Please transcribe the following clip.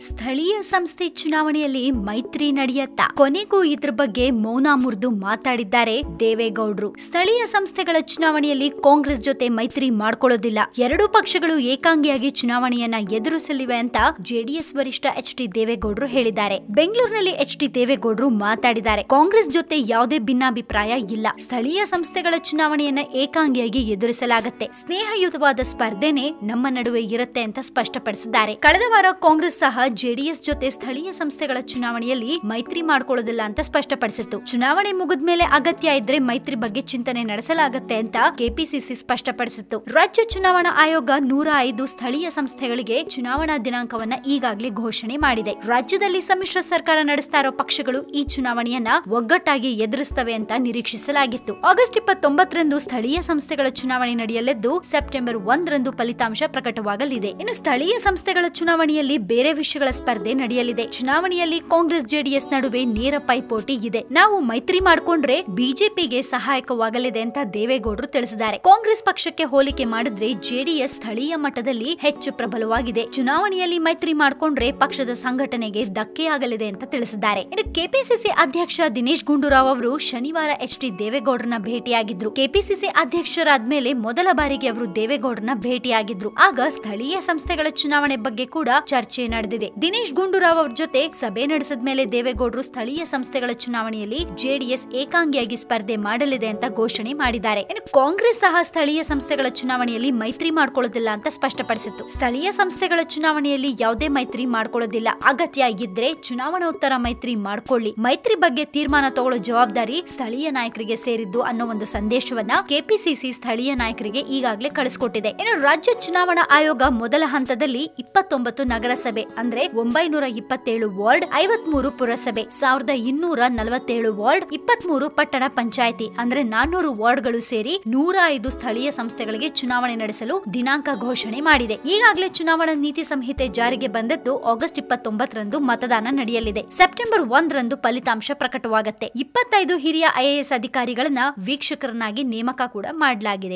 ಸ್ಥಳೀಯ ಸಂಸ್ಥೆ ಚುನಾವಣೆಯಲ್ಲಿ ಮೈತ್ರಿ ನಡೆಯತ್ತಾ. ಕೊನೆಗೂ ಇದ್ರ ಬಗ್ಗೆ ಮೌನ ಮುರಿದು ಮಾತಾಡಿದ್ದಾರೆ ದೇವೇಗೌಡ್ರು. ಸ್ಥಳೀಯ ಸಂಸ್ಥೆಗಳ ಚುನಾವಣೆಯಲ್ಲಿ ಕಾಂಗ್ರೆಸ್ ಜೊತೆ ಮೈತ್ರಿ ಮಾಡ್ಕೊಳ್ಳೋದಿಲ್ಲ. ಎರಡೂ ಪಕ್ಷಗಳು ಏಕಾಂಗಿಯಾಗಿ ಚುನಾವಣೆಯನ್ನ ಎದುರಿಸಲಿವೆ ಅಂತ ಜೆಡಿಎಸ್ ವರಿಷ್ಠ ಎಚ್ ಡಿ ದೇವೇಗೌಡ್ರು ಹೇಳಿದ್ದಾರೆ. ಬೆಂಗಳೂರಿನಲ್ಲಿ ಎಚ್ ಡಿ ದೇವೇಗೌಡ್ರು ಮಾತಾಡಿದ್ದಾರೆ. ಕಾಂಗ್ರೆಸ್ ಜೊತೆ ಯಾವುದೇ ಭಿನ್ನಾಭಿಪ್ರಾಯ ಇಲ್ಲ. ಸ್ಥಳೀಯ ಸಂಸ್ಥೆಗಳ ಚುನಾವಣೆಯನ್ನ ಏಕಾಂಗಿಯಾಗಿ ಎದುರಿಸಲಾಗುತ್ತೆ. ಸ್ನೇಹಯುತವಾದ ಸ್ಪರ್ಧೆನೆ ನಮ್ಮ ನಡುವೆ ಇರುತ್ತೆ ಅಂತ ಸ್ಪಷ್ಟಪಡಿಸಿದ್ದಾರೆ. ಕಳೆದ ವಾರ ಕಾಂಗ್ರೆಸ್ ಸಹ ಜೆಡಿಎಸ್ ಜೊತೆ ಸ್ಥಳೀಯ ಸಂಸ್ಥೆಗಳ ಚುನಾವಣೆಯಲ್ಲಿ ಮೈತ್ರಿ ಮಾಡಿಕೊಳ್ಳೋದಿಲ್ಲ ಅಂತ ಸ್ಪಷ್ಟಪಡಿಸಿತ್ತು. ಚುನಾವಣೆ ಮುಗಿದ ಮೇಲೆ ಅಗತ್ಯ ಇದ್ರೆ ಮೈತ್ರಿ ಬಗ್ಗೆ ಚಿಂತನೆ ನಡೆಸಲಾಗುತ್ತೆ ಅಂತ ಕೆಪಿಸಿಸಿ ಸ್ಪಷ್ಟಪಡಿಸಿತ್ತು. ರಾಜ್ಯ ಚುನಾವಣಾ ಆಯೋಗ ನೂರ ಐದು ಸ್ಥಳೀಯ ಸಂಸ್ಥೆಗಳಿಗೆ ಚುನಾವಣಾ ದಿನಾಂಕವನ್ನ ಈಗಾಗಲೇ ಘೋಷಣೆ ಮಾಡಿದೆ. ರಾಜ್ಯದಲ್ಲಿ ಸಮ್ಮಿಶ್ರ ಸರ್ಕಾರ ನಡೆಸ್ತಾ ಇರೋ ಪಕ್ಷಗಳು ಈ ಚುನಾವಣೆಯನ್ನ ಒಗ್ಗಟ್ಟಾಗಿ ಎದುರಿಸ್ತವೆ ಅಂತ ನಿರೀಕ್ಷಿಸಲಾಗಿತ್ತು. ಆಗಸ್ಟ್ ಇಪ್ಪತ್ತೊಂಬತ್ತರಂದು ಸ್ಥಳೀಯ ಸಂಸ್ಥೆಗಳ ಚುನಾವಣೆ ನಡೆಯಲಿದ್ದು, ಸೆಪ್ಟೆಂಬರ್ ಒಂದರಂದು ಫಲಿತಾಂಶ ಪ್ರಕಟವಾಗಲಿದೆ. ಇನ್ನು ಸ್ಥಳೀಯ ಸಂಸ್ಥೆಗಳ ಚುನಾವಣೆಯಲ್ಲಿ ಬೇರೆ ವಿಷಯಗಳ ಸ್ಪರ್ಧೆ ನಡೆಯಲಿದೆ. ಚುನಾವಣೆಯಲ್ಲಿ ಕಾಂಗ್ರೆಸ್, ಜೆಡಿಎಸ್ ನಡುವೆ ನೇರ ಪೈಪೋಟಿ ಇದೆ. ನಾವು ಮೈತ್ರಿ ಮಾಡಿಕೊಂಡ್ರೆ ಬಿಜೆಪಿಗೆ ಸಹಾಯಕವಾಗಲಿದೆ ಅಂತ ದೇವೇಗೌಡರು ತಿಳಿಸಿದ್ದಾರೆ. ಕಾಂಗ್ರೆಸ್ ಪಕ್ಷಕ್ಕೆ ಹೋಲಿಕೆ ಮಾಡಿದ್ರೆ ಜೆಡಿಎಸ್ ಸ್ಥಳೀಯ ಮಟ್ಟದಲ್ಲಿ ಹೆಚ್ಚು ಪ್ರಬಲವಾಗಿದೆ. ಚುನಾವಣೆಯಲ್ಲಿ ಮೈತ್ರಿ ಮಾಡಿಕೊಂಡ್ರೆ ಪಕ್ಷದ ಸಂಘಟನೆಗೆ ಧಕ್ಕೆಯಾಗಲಿದೆ ಅಂತ ತಿಳಿಸಿದ್ದಾರೆ. ಇನ್ನು ಕೆಪಿಸಿಸಿ ಅಧ್ಯಕ್ಷ ದಿನೇಶ್ ಗುಂಡೂರಾವ್ ಅವರು ಶನಿವಾರ ಎಚ್ ಡಿ ದೇವೇಗೌಡರನ್ನ ಭೇಟಿಯಾಗಿದ್ರು. ಕೆಪಿಸಿಸಿ ಅಧ್ಯಕ್ಷರಾದ ಮೇಲೆ ಮೊದಲ ಬಾರಿಗೆ ಅವರು ದೇವೇಗೌಡರನ್ನ ಭೇಟಿಯಾಗಿದ್ರು. ಆಗ ಸ್ಥಳೀಯ ಸಂಸ್ಥೆಗಳ ಚುನಾವಣೆ ಬಗ್ಗೆ ಕೂಡ ಚರ್ಚೆ ನಡೆದಿದೆ. ದಿನೇಶ್ ಗುಂಡೂರಾವ್ ಅವ್ರ ಜೊತೆ ಸಭೆ ನಡೆಸಿದ ಮೇಲೆ ದೇವೇಗೌಡರು ಸ್ಥಳೀಯ ಸಂಸ್ಥೆಗಳ ಚುನಾವಣೆಯಲ್ಲಿ ಜೆಡಿಎಸ್ ಏಕಾಂಗಿಯಾಗಿ ಸ್ಪರ್ಧೆ ಮಾಡಲಿದೆ ಅಂತ ಘೋಷಣೆ ಮಾಡಿದ್ದಾರೆ. ಇನ್ನು ಕಾಂಗ್ರೆಸ್ ಸಹ ಸ್ಥಳೀಯ ಸಂಸ್ಥೆಗಳ ಚುನಾವಣೆಯಲ್ಲಿ ಮೈತ್ರಿ ಮಾಡಿಕೊಳ್ಳೋದಿಲ್ಲ ಅಂತ ಸ್ಪಷ್ಟಪಡಿಸಿತ್ತು. ಸ್ಥಳೀಯ ಸಂಸ್ಥೆಗಳ ಚುನಾವಣೆಯಲ್ಲಿ ಯಾವುದೇ ಮೈತ್ರಿ ಮಾಡ್ಕೊಳ್ಳೋದಿಲ್ಲ. ಅಗತ್ಯ ಇದ್ರೆ ಚುನಾವಣೋತ್ತರ ಮೈತ್ರಿ ಮಾಡ್ಕೊಳ್ಳಿ. ಮೈತ್ರಿ ಬಗ್ಗೆ ತೀರ್ಮಾನ ತಗೊಳ್ಳೋ ಜವಾಬ್ದಾರಿ ಸ್ಥಳೀಯ ನಾಯಕರಿಗೆ ಸೇರಿದ್ದು ಅನ್ನೋ ಒಂದು ಸಂದೇಶವನ್ನ ಕೆಪಿಸಿಸಿ ಸ್ಥಳೀಯ ನಾಯಕರಿಗೆ ಈಗಾಗಲೇ ಕಳಿಸಿಕೊಟ್ಟಿದೆ. ಇನ್ನು ರಾಜ್ಯ ಚುನಾವಣಾ ಆಯೋಗ ಮೊದಲ ಹಂತದಲ್ಲಿ ಇಪ್ಪತ್ತೊಂಬತ್ತು ನಗರಸಭೆ ಅಂದ್ರೆ ಒಂಬೈನೂರ ಇಪ್ಪತ್ತೇಳು ವಾರ್ಡ್ ಐವತ್ಮೂರು ಪುರಸಭೆ, ಸಾವಿರದ ಇನ್ನೂರ ನಲವತ್ತೇಳು ವಾರ್ಡ್ ಇಪ್ಪತ್ಮೂರು ಪಟ್ಟಣ ಪಂಚಾಯಿತಿ ಅಂದ್ರೆ ನಾನ್ನೂರು ವಾರ್ಡ್ಗಳು ಸೇರಿ ನೂರ ಐದು ಸ್ಥಳೀಯ ಸಂಸ್ಥೆಗಳಿಗೆ ಚುನಾವಣೆ ನಡೆಸಲು ದಿನಾಂಕ ಘೋಷಣೆ ಮಾಡಿದೆ. ಈಗಾಗಲೇ ಚುನಾವಣಾ ನೀತಿ ಸಂಹಿತೆ ಜಾರಿಗೆ ಬಂದದ್ದು ಆಗಸ್ಟ್ ಇಪ್ಪತ್ತೊಂಬತ್ತರಂದು ಮತದಾನ ನಡೆಯಲಿದೆ. ಸೆಪ್ಟೆಂಬರ್ ಒಂದರಂದು ಫಲಿತಾಂಶ ಪ್ರಕಟವಾಗುತ್ತೆ. ಇಪ್ಪತ್ತೈದು ಹಿರಿಯ ಐಎಎಸ್ ಅಧಿಕಾರಿಗಳನ್ನ ವೀಕ್ಷಕರನ್ನಾಗಿ ನೇಮಕ ಕೂಡ ಮಾಡಲಾಗಿದೆ.